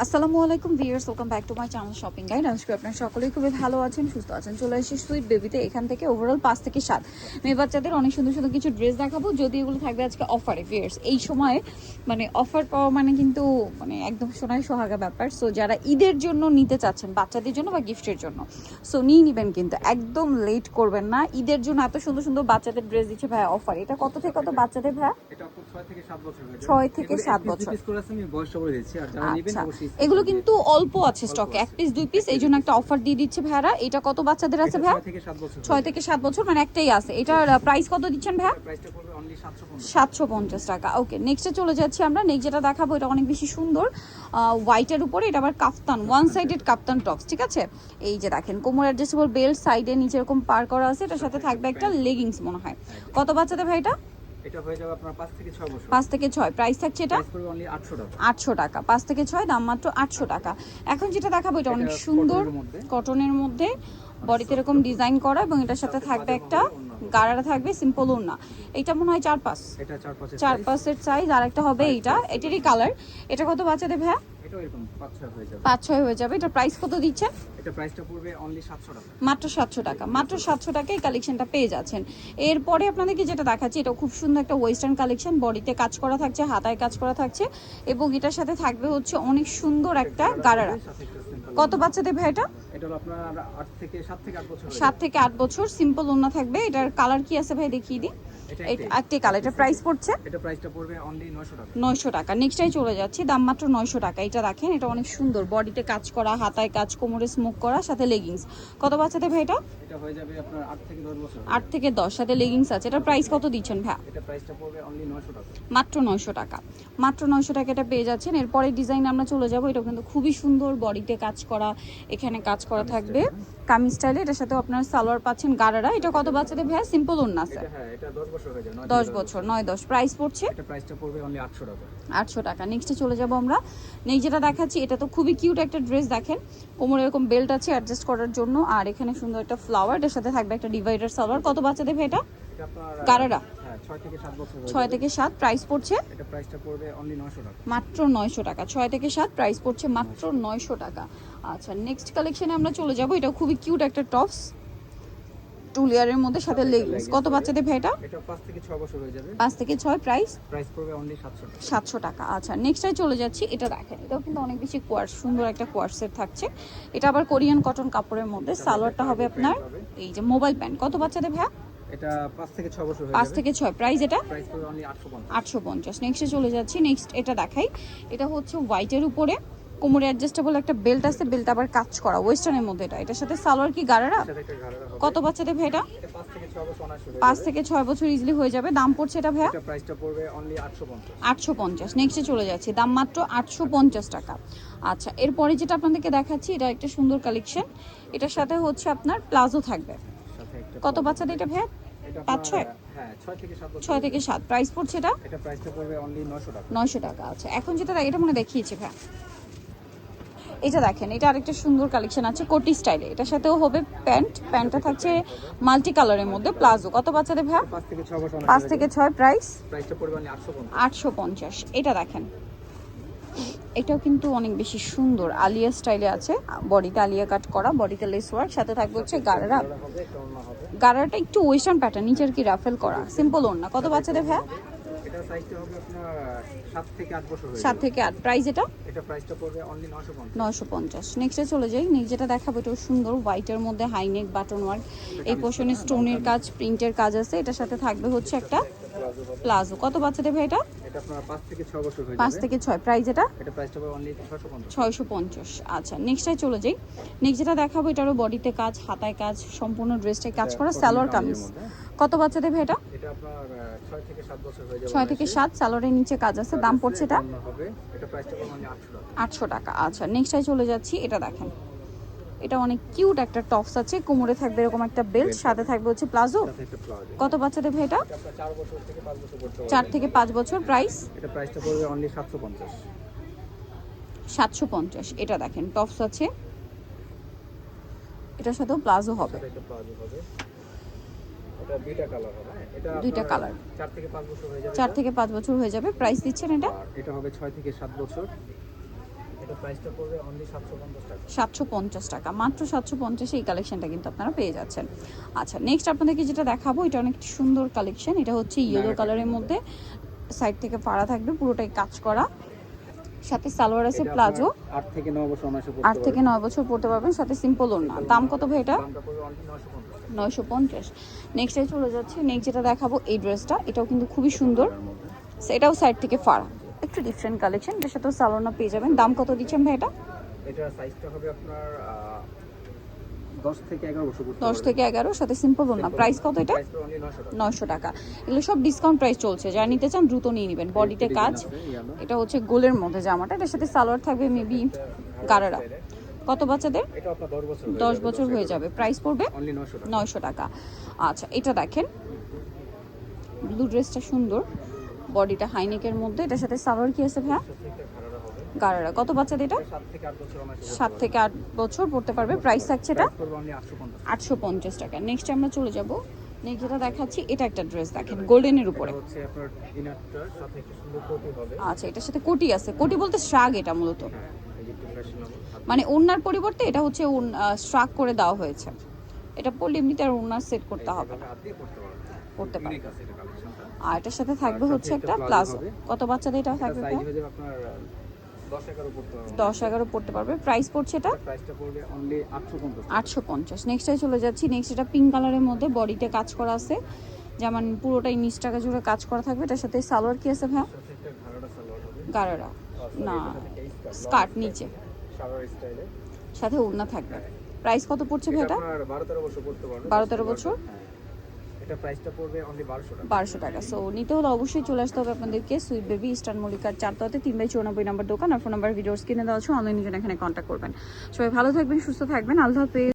আসসালামু আলাইকুম viewers welcome back to my channel shopping guide. আজকে আপনার সকলেই খুবই ভালো আছেন সুস্থ আছেন। চলে এসেছি সুইট বেবিতে এখান থেকে ওভারঅল পাঁচ থেকে সাত। মেয়ে বাচ্চাদের অনেক সুন্দর সুন্দর কিছু ড্রেস দেখাবো যদি এগুলো থাকবে আজকে অফারে ভিউয়ার্স। এই সময়ে মানে অফার পাওয়া মানে কিন্তু মানে একদম সোনায় সোহাগা ব্যাপার। সো যারা ঈদের জন্য নিতে চাচ্ছেন বাচ্চাদের জন্য বা গিফটের জন্য সো নিয়ে নেবেন কিন্তু একদম লেট করবেন না। ঈদের জন্য এত সুন্দর সুন্দর বাচ্চাদের ড্রেস দিচ্ছে ভাই অফার এটা কত থেকে কত বাচ্চাদের ভাই ছয় থেকে সাত বছর ছয় থেকে সাত বছর। আমি আচ্ছা। এগুলো কিন্তু অল্প আছে স্টকে এক পিস দুই পিস এই জন্য একটা অফার দিয়ে দিচ্ছে ভাইয়ারা। এটা কত বাচ্চাদের আছে ভাইয়া? ছয় থেকে সাত বছর মানে একটাই আছে। এটার প্রাইস কত দিচ্ছেন ভাইয়া? সাতশো পঞ্চাশ। টাকা। ওকে নেক্সটে চলে যাচ্ছি আমরা। নেক্সট যেটা দেখাবো এটা অনেক বেশি সুন্দর। হোয়াইটের উপরে এটা আবার kaftan one sided kaftan tops ঠিক আছে? এই যে দেখেন কোমর অ্যাডজাস্টেবল বেল্ট সাইডে নিচে এরকম পার করা আছে। এটার সাথে থাকবে একটা লেগিংস মনে হয়। কত বাচ্চাদের ভাই এটা? এটা হয়ে যাবে আপনার পাঁচ থেকে ছয় বছর। 5 থেকে 6 প্রাইস থাকছে এটা? পড়বে অনলি আটশো টাকা। আটশো টাকা। পাঁচ থেকে ছয় দাম মাত্র আটশো টাকা। এখন যেটা দেখাবো এটা অনেক সুন্দর। কটনের মধ্যে। বডিতে এরকম ডিজাইন করা এবং এটার সাথে থাকবে একটা গাড়াটা থাকবে সিম্পল ওড়না। এটা মনে হয় চার পাঁচ এটা চার পাঁচের চার পাঁচের সাইজ আর একটা হবে এইটা এটারই কালার এটা কত বাচ্চাদের ভাইয়া? পাঁচ ছয় হয়ে যাবে। এটা প্রাইস কত টাকা। মাত্র সাতশো টাকা। মাত্র সাতশো টাকায় কালেকশনটা পেয়ে যাচ্ছেন। এরপরে আপনাদেরকে যেটা দেখাচ্ছি এটা খুব সুন্দর একটা ওয়েস্টার্ন কালেকশন বডিতে কাজ করা থাকছে হাতায় কাজ করা থাকছে এবং এটার সাথে থাকবে হচ্ছে অনেক সুন্দর একটা simple কত বাচ্চাদের ভাই এটা? সাত থেকে আট বছর সিম্পল ওনা থাকবে। এটার কালার কি আছে ভাই দেখিয়ে দিই। এটা এটা। একটি কালার এটা প্রাইস পড়ছে? এটা প্রাইসটা পড়বে অনলি নয়শো টাকা। নয়শো টাকা। নেক্সটাই চলে যাচ্ছি দাম মাত্র নয়শো টাকা। এটা রাখেন এটা অনেক সুন্দর। বডিতে কাজ করা হাতায় কাজ কোমরে স্মোক করা সাথে লেগিংস কত বাচ্চাদের ভাই এটা? এটা হয়ে যাবে আপনার আট থেকে বছর। সাথে লেগিংস আছে। এটার প্রাইস কত দিচ্ছেন ভাই এটা প্রাইসটা পড়বে অনলি নয়শো টাকা। মাত্র নয়শো টাকা। মাত্র নয়শো টাকা এটা পেয়ে যাচ্ছেন। এরপরে ডিজাইন আমরা চলে যাব। এটা কিন্তু খুবই সুন্দর। বডিতে কাজ করা এখানে কাজ করা থাকবে। কামিজ স্টাইলে এটার সাথেও আপনার সালোয়ার পাচ্ছেন গারারা। এটা কত বাচ্চাদের ভাইয়া? সিম্পল ওন্না এটা এটা দশ বছর নয় দশ। প্রাইস পড়ছে? প্রাইসটা পড়বে অনলি আটশো টাকা। আটশো টাকা। নেক্সটে চলে যাব আমরা। নেক্সট যেটা দেখাচ্ছি এটা তো খুবই কিউট একটা ড্রেস দেখেন। কোমরে এরকম বেল্ট আছে অ্যাডজাস্ট করার জন্য। আর এখানে সুন্দর একটা ফ্লাওয়ার এটার সাথে থাকবে একটা ডিভাইডার সালোয়ার কত বাচ্চা দেবে এটা? গারারা হ্যাঁ ছয় থেকে সাত প্রাইস পড়ছে? মাত্র নয়শো টাকা। ছয় থেকে সাত প্রাইস পড়ছে মাত্র নয়শো টাকা। আচ্ছা নেক্সট কালেকশনে আমরা চলে যাব। এটা খুবই কিউট একটা টপস টু লেয়ারের মধ্যে সাথে লেগিংস কত বাচ্চাদের ভাই এটা? এটা পাঁচ থেকে ছয় বছর হয়ে যাবে। পাঁচ থেকে ছয় প্রাইস প্রাইস পড়বে অনলি সাতশো টাকা। সাতশো টাকা আচ্ছা। নেক্সটাই চলে যাচ্ছি এটা দেখেন এটাও কিন্তু অনেক বেশি কোয়ার্স সুন্দর একটা কোয়ার্সের থাকছে। এটা আবার কোরিয়ান কটন কাপড়ের মধ্যে সালোয়ারটা হবে আপনার এই যে মোবাইল প্যান্ট কত বাচ্চাদের ভাইয়া? এটা পাঁচ থেকে ছয় বছর হয়ে যাবে। থেকে ছয় প্রাইস এটা? প্রাইস পড়বে অনলি আটশো পঞ্চাশ। আটশো পঞ্চাশ। নেক্সটে চলে যাচ্ছি নেক্সট এটা দেখাই। এটা হচ্ছে হোয়াইটের উপরে। কোমরে অ্যাডজাস্টেবল একটা বেল্ট আছে বেল্ট আবার কাজ করা ওয়েস্টার্নের মধ্যে এটা। এটার সাথে সালোয়ার কি হবে। কত বাচ্চাদের ভাই এটা? পাঁচ থেকে ছয় বছর ইজিলি হয়ে যাবে। দাম পড়ছে এটা ভাইয়া? আটশো পঞ্চাশ। নেক্সটে চলে যাচ্ছি। দাম মাত্র আটশো পঞ্চাশ টাকা। আচ্ছা এরপরে যেটা আপনাদেরকে দেখাচ্ছি এটা একটা সুন্দর কালেকশন এটার সাথে হচ্ছে আপনার প্লাজো থাকবে। কত বাচ্চাদের এটা ভাইয়া? পাঁচ ছয়? হ্যাঁ ছয় থেকে সাত প্রাইস পড়ছে এটা? নয়শো টাকা। আচ্ছা। এখন যেটা এটা মনে দেখিয়েছে ভাই এটা দেখেন এটা আরেকটা সুন্দর কালেকশন আছে কোটি স্টাইলে। এটার সাথেও হবে প্যান্ট প্যান্টটা থাকছে মাল্টি কালারের মধ্যে প্লাজো। কত বাচ্চাদের ভাই? পাঁচ থেকে ছয় প্রাইস প্রাইসটা পড়বে অনলি আটশো পঞ্চাশ। এটা দেখেন। এটাও কিন্তু অনেক বেশি সুন্দর। আলিয়া স্টাইলে আছে। বডিতে আলিয়া কাট করা বডিতে লেস ওয়ার্ক সাথে থাকবে হচ্ছে গারারা। হবে একটা ওয়েস্টার্ন প্যাটার্ন নিচের কি রাফেল করা? সিম্পল ওড়না। কত বাচ্চাদের ভাই? সাইজটা হবে আপনার সাত থেকে আট বছর থেকে প্রাইস এটা? এটা প্রাইসটা পড়বে অনলি নয়শো পঞ্চাশ। পঞ্চাশ। নেক্সটে চলে যাই। নেক্সট যেটা দেখাবো এটাও সুন্দর হোয়াইটের মধ্যে হাইনেক বাটন ওয়ার্ক এই পোর্শনে স্টোনের কাজ প্রিন্টের কাজ আছে। এটার সাথে থাকবে হচ্ছে একটা প্লাজো। কত বাচ্চাদের ভাই এটা? এটা আপনার পাঁচ থেকে ছয় বছর হয়ে থেকে প্রাইস এটা? এটা প্রাইসটা পড়বে অনলি ছয়শো পঞ্চাশ। আচ্ছা নেক্সটটাই চলে যাই। নেক্সট যেটা দেখাবো এটারও বডিতে কাজ হাতায় কাজ সম্পূর্ণ ড্রেসটাই কাজ করা সালোয়ার কামিজ। কত বাচ্চাদের ভাই এটা এটা? আপনার ছয় থেকে সাত বছর হয়ে যাবে ছয় থেকে সাত সালোয়ারের নিচে কাজ আছে দাম পড়ছে এটা? হবে। এটা প্রাইসটা পড়বে অনলি আটশো টাকা। আচ্ছা নেক্সটাই চলে যাচ্ছি এটা দেখেন। এটা অনেক কিউট একটা টপস আছে কোমরে থাকবে এরকম একটা বেল্ট সাথে থাকবে হচ্ছে প্লাজো। কত বাচ্চাদের ভাই এটা? চার থেকে পাঁচ বছর প্রাইস এটা প্রাইসটা পড়বে অনলি এটা দেখেন টপস আছে। এটার সাথেও প্লাজো হবে। প্লাজো হবে। এটা দুইটা কালার হবে হ্যাঁ? এটা দুইটা কালার। চার থেকে পাঁচ বছর হয়ে যাবে চার এটা। থেকে পাঁচ বছর হয়ে যাবে। প্রাইস দিচ্ছেন এটা? এটা হবে ছয় থেকে সাত বছর। এটা প্রাইসটা পড়বে অনলি সাতশো পঞ্চাশ টাকা। সাতশো পঞ্চাশ টাকা। মাত্র সাতশো পঞ্চাশে এই কালেকশনটা কিন্তু আপনারা পেয়ে যাচ্ছেন। আচ্ছা নেক্সট আপনাদেরকে যেটা দেখাবো এটা অনেক সুন্দর কালেকশন এটা হচ্ছে ইয়েলো কালারের মধ্যে সাইড থেকে ফাড়া থাকবে পুরোটাই কাজ করা। সাথে সালোয়ার আছে প্লাজো। আট থেকে নয় বছর পড়তে থেকে নয় বছর পড়তে পারবেন সাথে সিম্পল ওড়না। দাম কত ভাই এটা? দামটা পড়বে অনলি নয়শো পঞ্চাশ। টাকা নয়শো পঞ্চাশ। নেক্সটে চলে যাচ্ছে নেক্সট যেটা দেখাবো এই ড্রেসটা এটাও কিন্তু খুবই সুন্দর। এটাও সাইড থেকে ফাড়া একটু ডিফারেন্ট কালেকশন এটার সাথেও সালোয়ারনা পেয়ে যাবেন। দাম কত দিচ্ছেন ভাই এটা? এটা সাইজটা হবে আপনার দশ থেকে এগারো সাথে সিম্পল ওড়না প্রাইস কত এটা? নয়শো টাকা। এগুলো সব ডিসকাউন্ট প্রাইস চলছে। যারা নিতে চান দ্রুত নিয়ে নেবেন। বডিতে কাজ এটা হচ্ছে গোলের মধ্যে জামাটা। এটার সাথে সালোয়ার থাকবে মেবি গারারা। কত বাচ্চাদের? দশ বছর হয়ে যাবে প্রাইস পড়বে নয়শো টাকা। আচ্ছা এটা দেখেন। ব্লু ড্রেসটা সুন্দর। বডিটা হাইনেকের মধ্যে। এটার সাথে সালোয়ার কি আছে ভাইয়া? গারারা কত বাচ্চাদের এটা? সাত থেকে আট বছর পড়তে পারবে। প্রাইস থাকছে এটা আটশো পঞ্চাশ টাকা। নেক্সট আমরা চলে যাব। নেক্সট যেটা দেখাচ্ছি, এটা একটা ড্রেস দেখেন গোল্ডেনের উপরে। আচ্ছা এটার সাথে কোটি আছে। কোটি বলতে শ্রাগ এটা মূলত। মানে ওনার পরিবর্তে এটা হচ্ছে শ্রাগ করে দেওয়া হয়েছে। এটা পড়লে এমনিতে আর ওনার সেট করতে হবে না। এটা কালেকশনটা আর এটার সাথে থাকবে হচ্ছে একটা প্লাজো কত বাচ্চাদের এটা থাকবে দশ এগারো পড়তে পারবে। প্রাইস পড়ছে এটা? আটশো পঞ্চাশ আটশো নেক্সটে চলে যাচ্ছি। নেক্সট এটা পিঙ্ক কালারের মধ্যে বডিতে কাজ করা আছে। যেমন পুরোটাই নিচ টাকা জুড়ে কাজ করা থাকবে। এটার সাথে সালোয়ার কি আছে ভাই গারারা। না স্কার্ট নিচে। সাথে ওড়না থাকবে। প্রাইস কত পড়ছে ভাই এটা? বারো তেরো বছর 12 13 বছর? এটা প্রাইসটা পড়বে অনলি 1200 টাকা। 1200 টাকা। সো নিতে হলে অবশ্যই চলে আসতে হবে আপনাদেরকে। সুইট বেবি ইস্টার্ন মল্লিকার চারতলাতে তিন বাই চৌরানব্বই নম্বর দোকান। আর ফোন নাম্বার ভিডিওস কিনে দেওয়া আছে। অনলাইনে জন্য এখানে কন্ট্যাক্ট করবেন। সবাই ভালো থাকবেন, সুস্থ থাকবেন। আল্লাহ হাফেজ।